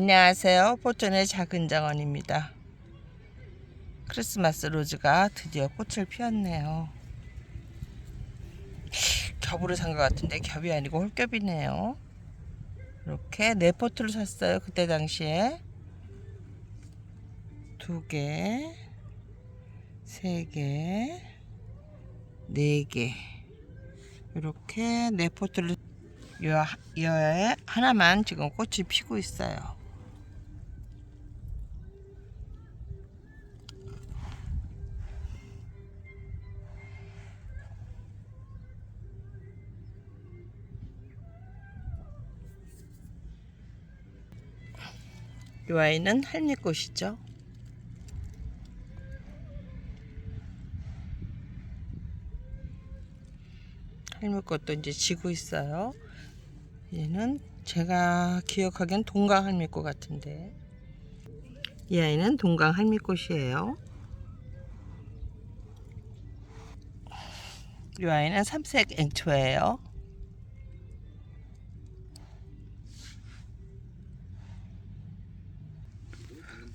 안녕하세요. 포천의 작은 정원입니다. 크리스마스 로즈가 드디어 꽃을 피웠네요. 겹으로 산 것 같은데 겹이 아니고 홀겹이네요. 이렇게 네 포트를 샀어요. 그때 당시에 두 개, 세 개, 네 개. 이렇게 네 포트를 여, 여에 하나만 지금 꽃이 피고 있어요. 이 아이는 할미꽃이죠. 할미꽃도 이제 지고 있어요. 얘는 제가 기억하기엔 동강 할미꽃 같은데 이 아이는 동강 할미꽃이에요. 이 아이는 삼색 앵초예요.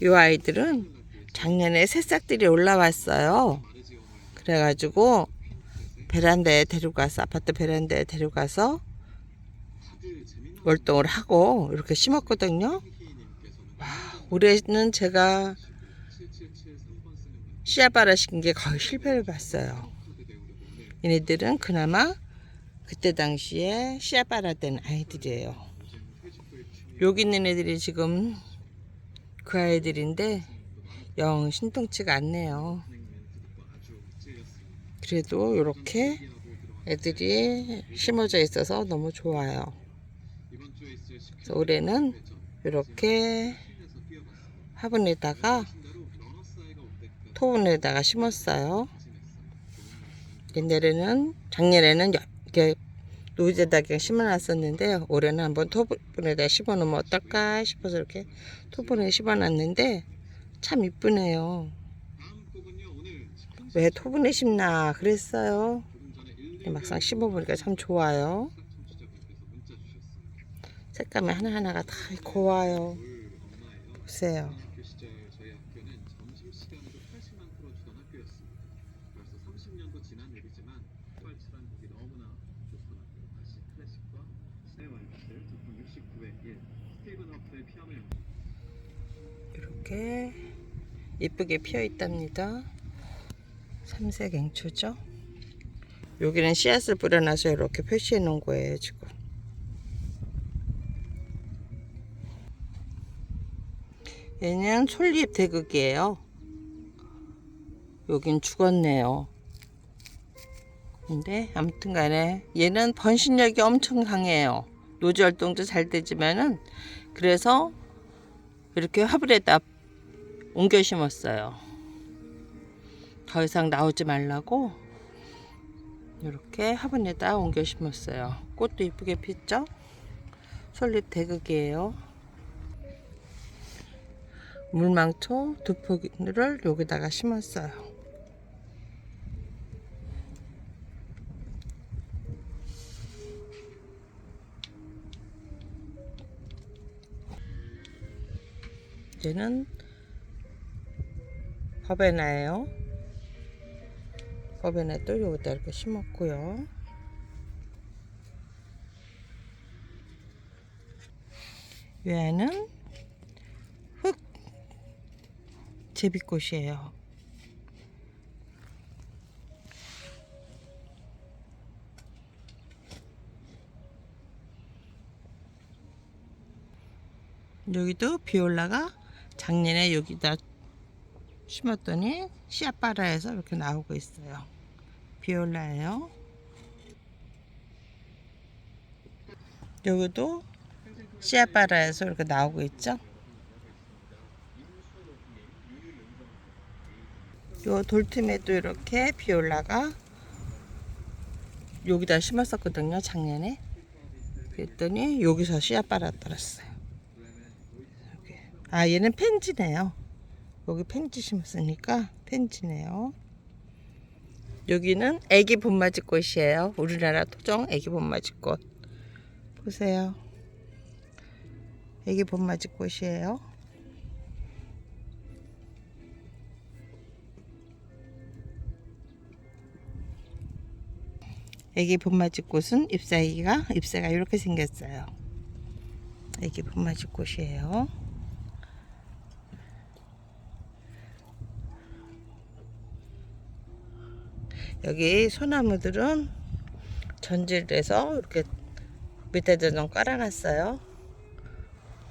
이 아이들은 작년에 새싹들이 올라왔어요. 그래가지고 베란다에 데려가서 아파트 베란다에 데려가서 월동을 하고 이렇게 심었거든요. 와, 올해는 제가 씨앗 발아 시킨 게 거의 실패를 봤어요. 얘네들은 그나마 그때 당시에 씨앗 발아된 아이들이에요. 여기 있는 애들이 지금 그 아이들인데 영 신통치가 않네요. 그래도 이렇게 애들이 심어져 있어서 너무 좋아요. 올해는 이렇게 화분에다가 토분에다가 심었어요. 옛날에는 작년에는 이렇게 노지에다 그냥 심어놨었는데 올해는 한번 토분에다 심어놓으면 어떨까 싶어서 이렇게 토분에 심어놨는데 참 이쁘네요. 왜 토분에 심나 그랬어요. 막상 심어보니까 참 좋아요. 색감이 하나하나가 다 고와요. 보세요. 그 시절 저희 학교는 점심 시간으로 80만 풀어주던 학교였습니다. 벌써 30년도 지난 일이지만 활출한 곡이 너무나 이렇게 이쁘게 피어 있답니다. 삼색 앵초죠. 여기는 씨앗을 뿌려놔서 이렇게 표시해 놓은 거예요, 지금. 얘는 솔잎 대극이에요. 여긴 죽었네요. 근데 아무튼 간에 얘는 번식력이 엄청 강해요. 노지 활동도 잘 되지만은 그래서 이렇게 화분에다 옮겨 심었어요. 더 이상 나오지 말라고 이렇게 화분에다 옮겨 심었어요. 꽃도 이쁘게 폈죠? 솔잎 대극이에요. 물망초 두 포기를 여기다가 심었어요. 이제는 버베나예요. 버베나도 여기다 이렇게 심었고요. 얘는 흙 제비꽃이에요. 여기도 비올라가 작년에 여기다 심었더니 씨앗 빨아에서 이렇게 나오고 있어요. 비올라예요. 여기도 씨앗 빨아에서 이렇게 나오고 있죠. 요 돌틈에도 이렇게 비올라가 여기다 심었었거든요 작년에 그랬더니 여기서 씨앗 빨아 떨었어요. 아 얘는 펜지네요 여기 펜지 심었으니까 펜지네요 여기는 애기 봄맞이 꽃이에요 우리나라 토종 애기 봄맞이 꽃 보세요 애기 봄맞이 꽃이에요. 애기 봄맞이 꽃은 잎사귀가 잎새가 이렇게 생겼어요. 애기 봄맞이 꽃이에요. 여기 소나무들은 해서 이렇게 밑에다 좀 깔아놨어요.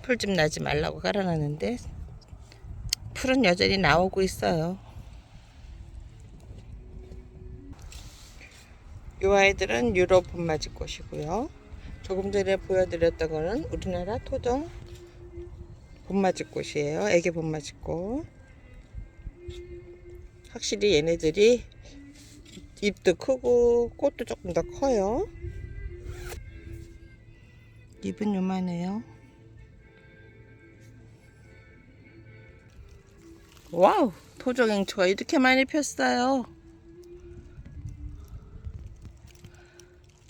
풀집 나지 말라고 깔아놨는데 풀은 여전히 나오고 있어요. 이 아이들은 유럽 봄맞이 꽃이고요. 조금 전에 보여드렸던 거는 우리나라 토종 봄맞이 꽃이에요. 애기 봄맞이 꽃. 확실히 얘네들이 잎도 크고 꽃도 조금 더 커요. 잎은 요만해요. 와우! 토종행초가 이렇게 많이 폈어요.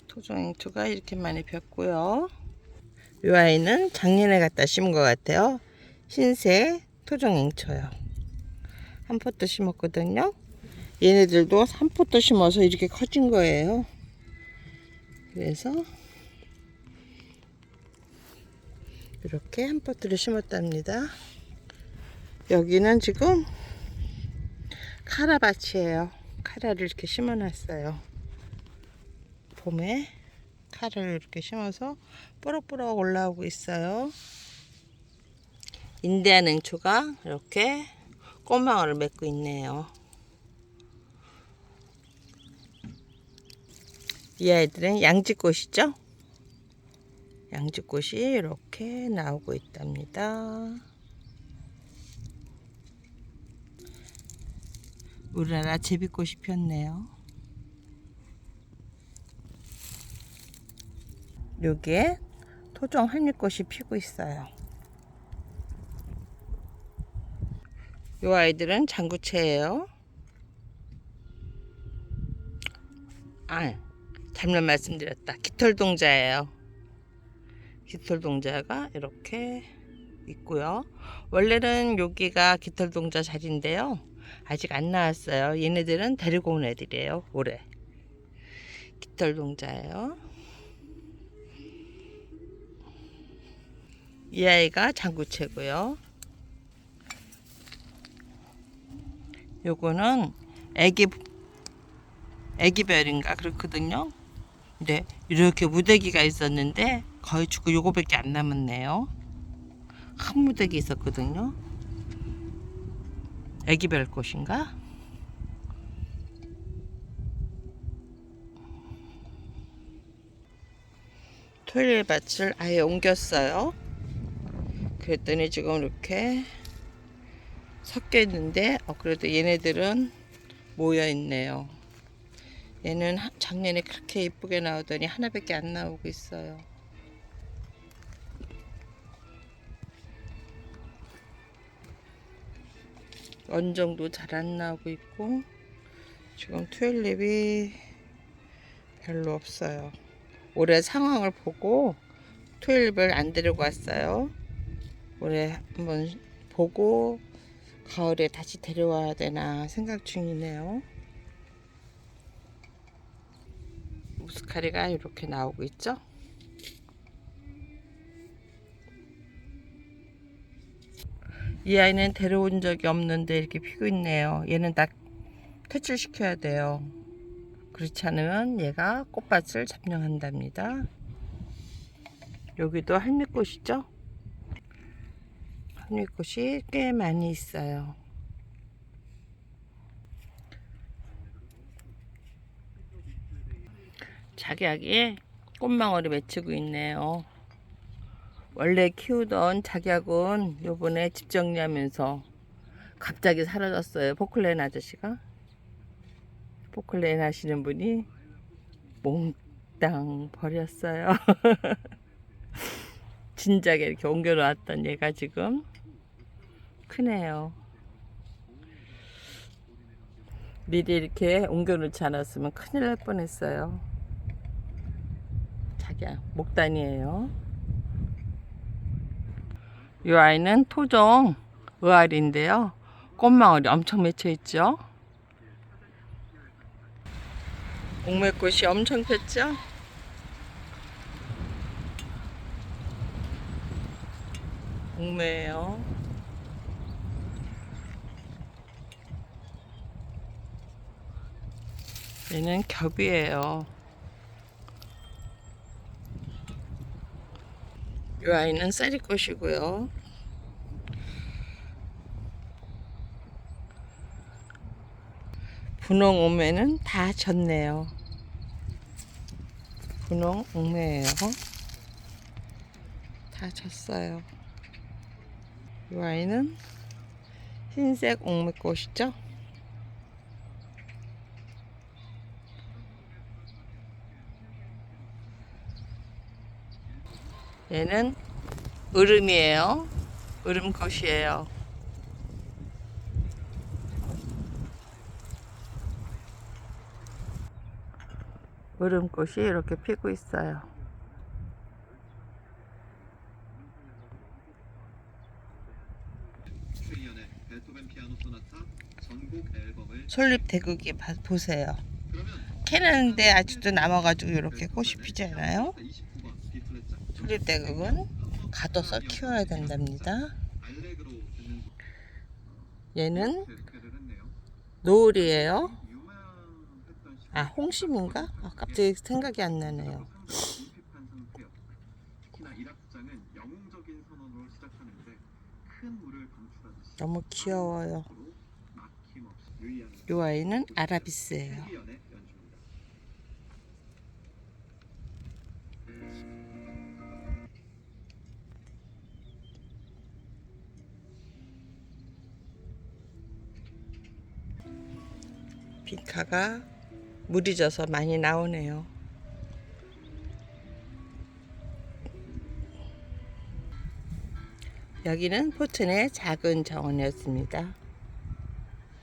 토종행초가 이렇게 많이 폈고요. 이 아이는 작년에 갖다 심은 것 같아요. 흰색 토종행초요. 한 포트 심었거든요. 얘네들도 한 포트 심어서 이렇게 커진 거예요. 그래서 이렇게 한 포트를 심었답니다. 여기는 지금 카라밭이에요. 카라를 이렇게 심어놨어요. 봄에 카를 이렇게 심어서 뽀록뽀록 올라오고 있어요. 인디안 냉초가 이렇게 꽃망울을 맺고 있네요. 이 아이들은 양지꽃이죠? 양지꽃이 이렇게 나오고 있답니다. 우리나라 제비꽃이 폈네요. 여기에 토종 한잎꽃이 피고 있어요. 이 아이들은 장구채예요. 아, 잘못 말씀드렸다. 깃털동자예요. 깃털동자가 이렇게 있고요. 원래는 여기가 깃털동자 자리인데요. 아직 안 나왔어요. 얘네들은 데리고 온 애들이에요. 올해. 깃털동자예요. 이 아이가 장구채고요. 요거는 애기 애기별인가 그렇거든요. 근데 이렇게 무대기가 있었는데 거의 죽고 요거밖에 안 남았네요. 한 무대기 있었거든요. 애기별 꽃인가? 토요일 밭을 아예 옮겼어요. 그랬더니 지금 이렇게 섞여 있는데 어, 그래도 얘네들은 모여 있네요. 얘는 하- 작년에 그렇게 이쁘게 나오더니 하나밖에 안 나오고 있어요. 원정도 잘 안 나오고 있고 지금 튤립이 별로 없어요. 올해 상황을 보고 튤립을 안 데리고 왔어요. 올해 한번 보고 가을에 다시 데려와야 되나 생각 중이네요. 무스카리가 이렇게 나오고 있죠. 이 아이는 데려온 적이 없는데 이렇게 피고 있네요. 얘는 다 퇴출시켜야 돼요. 그렇지 않으면 얘가 꽃밭을 점령한답니다. 여기도 할미꽃이죠? 할미꽃이 꽤 많이 있어요. 작약에 꽃망울이 맺히고 있네요. 원래 키우던 작약은 요번에 집 정리하면서 갑자기 사라졌어요. 포클레인 아저씨가. 포클레인 하시는 분이 몽땅 버렸어요. 진작에 이렇게 옮겨놓았던 얘가 지금 크네요. 미리 이렇게 옮겨놓지 않았으면 큰일 날 뻔했어요. 자기야, 목단이에요. 이 아이는 토종 의아리인데요. 꽃망울이 엄청 맺혀 있죠. 옥매꽃이 엄청 폈죠. 옥매예요. 얘는 겹이에요. 이 아이는 쌀이꽃이고요. 분홍 옥매는 다 졌네요. 분홍 옥매예요. 다 졌어요. 이 아이는 흰색 옥매꽃이죠. 얘는 으름이에요. 으름꽃이에요. 으름꽃이 이렇게 피고 있어요. 솔잎 대극이 봐- 보세요. 캐는데 아직도 남아가지고 이렇게 꽃이 피지 않아요? 29번 비플랫 장 솔잎 대극은 가둬서 키워야 된답니다. 얘는. 노을이에요. 아 홍심인가? 아, 갑자기 생각이 안 나네요. 너무 귀여워요. 이 아이는 아라비스예요. 빈카가 물이 져서 많이 나오네요. 여기는 포천의 작은 정원이었습니다.